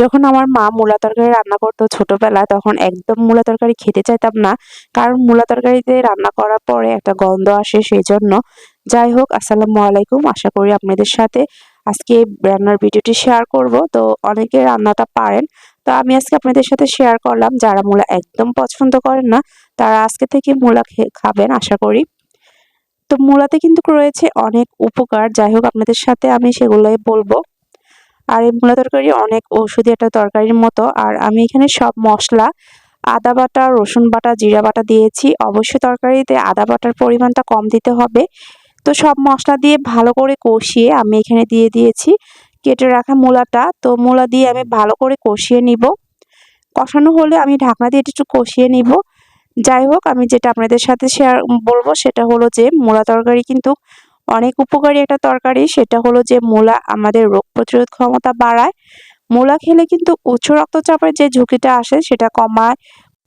যখন আমার মা মূলা তরকারি রান্না করতো ছোটবেলায়, তখন একদম মূলা তরকারি খেতে চাইতাম না। কারণ মূলা তরকারিতে রান্না করার পরে একটা গন্ধ আসে সেই জন্য যাই হোক, আসসালামু আলাইকুম। আশা করি আপনাদের সাথে আজকে রান্নার ভিডিওটি শেয়ার করব। তো অনেকে রান্নাটা পারেন। তো আমি আজকে আপনাদের সাথে শেয়ার করলাম, যারা মূলা একদম পছন্দ করেন না, তারা আজকে থেকে মূলা খাবেন, আশা করি। তো মূলাতে কিন্তু রয়েছে অনেক উপকার। যাই হোক, আপনাদের সাথে আমি সেগুলোই বলব। আর এই মূলা তরকারি অনেক ঔষধি একটা তরকারির মতো। আর আমি এখানে সব মশলা, আদা বাটা, রসুন বাটা, জিরা বাটা দিয়েছি। অবশ্যই তরকারিতে আদা বাটার পরিমাণটা কম দিতে হবে। তো সব মশলা দিয়ে ভালো করে কষিয়ে আমি এখানে দিয়ে দিয়েছি। কেটে রাখা মূলাটা, তো মূলা দিয়ে আমি ভালো করে কষিয়ে নিব। কষানো হলে আমি ঢাকনা দিয়ে একটু কষিয়ে নিব। যাই হোক, আমি যেটা আপনাদের সাথে শেয়ার বলব সেটা হলো যে, মূলা তরকারি কিন্তু অনেক উপকারী একটা তরকারি, সেটা হলো যে মূলা আমাদের রোগ প্রতিরোধ ক্ষমতা বাড়ায়। মূলা খেলে কিন্তু উচ্চ রক্তচাপের যে ঝুঁকিটা আসে, সেটা কমায়।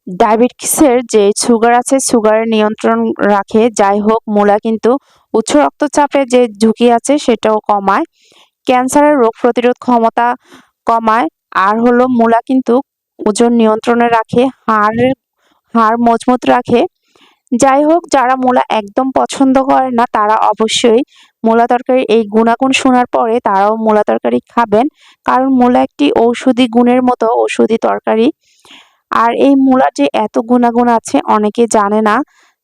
ডায়াবেটিসের যে সুগার আছে সুগারের নিয়ন্ত্রণ রাখে। যাই হোক, মূলা কিন্তু উচ্চ রক্তচাপের যে ঝুঁকি আছে, সেটাও কমায়। ক্যান্সারের রোগ প্রতিরোধ ক্ষমতা কমায়। আর হলো মূলা কিন্তু ওজন নিয়ন্ত্রণে রাখে, হাড়ের, হাড় মজবুত রাখে। যাই হোক যারা মূলা একদম পছন্দ করে না, তারা অবশ্যই মূলা তরকারি এই গুণাগুণ শোনার পরে তারাও মূলা তরকারি খাবেন। কারণ মূলা একটি ঔষধি গুণের মতো ঔষধি তরকারি। আর এই মূলার যে এত গুণাগুণ আছে, অনেকে জানে না।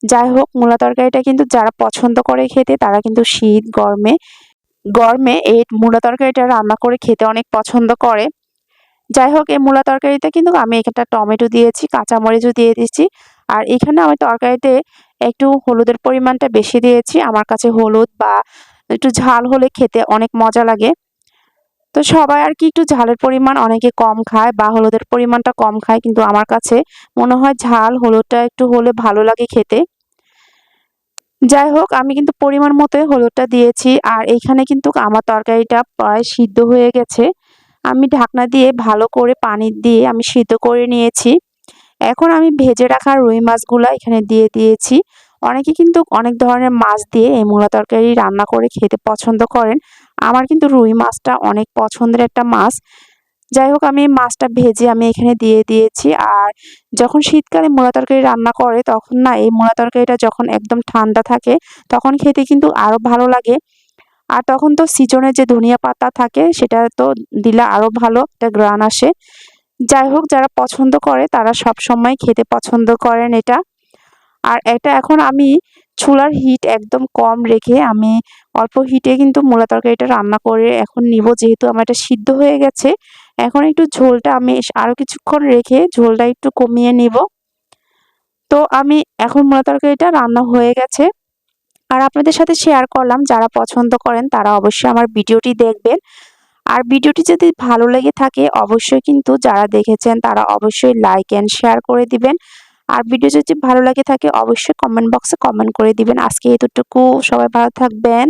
যাই হোক মূলা তরকারিটা কিন্তু যারা পছন্দ করে খেতে, তারা কিন্তু শীত, গরমে গরমে এই মূলা তরকারিটা রান্না করে খেতে অনেক পছন্দ করে। যাই হোক এই মূলা তরকারিতে কিন্তু আমি এখানটা টমেটো দিয়েছি, কাঁচামরিচও দিয়ে দিচ্ছি আর এখানে আমি তরকারিতে একটু হলুদের পরিমাণটা বেশি দিয়েছি। আমার কাছে হলুদ বা একটু ঝাল হলে খেতে অনেক মজা লাগে। তো সবাই আর কি একটু ঝালের পরিমাণ অনেকে কম খায় বা হলুদের পরিমাণটা কম খায়, কিন্তু আমার কাছে মনে হয় ঝাল হলুদটা একটু হলে ভালো লাগে খেতে। যাই হোক, আমি কিন্তু পরিমাণ মতোই হলুদটা দিয়েছি আর এইখানে কিন্তু আমার তরকারিটা প্রায় সিদ্ধ হয়ে গেছে। আমি ঢাকনা দিয়ে ভালো করে পানি দিয়ে আমি সিদ্ধ করে নিয়েছি। এখন আমি ভেজে রাখা রুই মাছগুলো এখানে দিয়ে দিয়েছি। অনেকে কিন্তু অনেক ধরনের মাছ দিয়ে এই মূলা তরকারি রান্না করে খেতে পছন্দ করেন। আমার কিন্তু রুই মাছটা অনেক পছন্দের একটা মাছ। যাই হোক, আমি মাছটা ভেজে আমি এখানে দিয়ে দিয়েছি। আর যখন শীতকালে মূলা তরকারি রান্না করে, তখন না এই মূলা তরকারিটা যখন একদম ঠান্ডা থাকে, তখন খেতে কিন্তু আরও ভালো লাগে। আর তখন তো সিজনে যে ধনিয়া পাতা থাকে, সেটা তো দিলে আরও ভালো একটা গ্রান আসে। যাই হোক, যারা পছন্দ করে, তারা সব সময় খেতে পছন্দ করেন এটা। আর এটা এখন আমি চুলার হিট একদম কম রেখে আমি অল্প হিটে কিন্তু মূলা তরকারিটা রান্না করে এখন নিব, যেহেতু আমার এটা সিদ্ধ হয়ে গেছে। এখন একটু ঝোলটা আমি আরও কিছুক্ষণ রেখে ঝোলটা একটু কমিয়ে নিব। তো আমি এখন মূলা তরকারিটা রান্না হয়ে গেছে। আর আপনাদের সাথে শেয়ার করলাম, যারা পছন্দ করেন তারা অবশ্যই আমার ভিডিওটি দেখবেন। আর ভিডিওটি যদি ভালো লেগে থাকে, অবশ্যই কিন্তু যারা দেখেছেন তারা অবশ্যই লাইক অ্যান্ড শেয়ার করে দিবেন। আর ভিডিও যদি ভালো লাগে থাকে, অবশ্যই কমেন্ট বক্সে কমেন্ট করে দিবেন। আজকে এতটুকু। সবাই ভালো থাকবেন।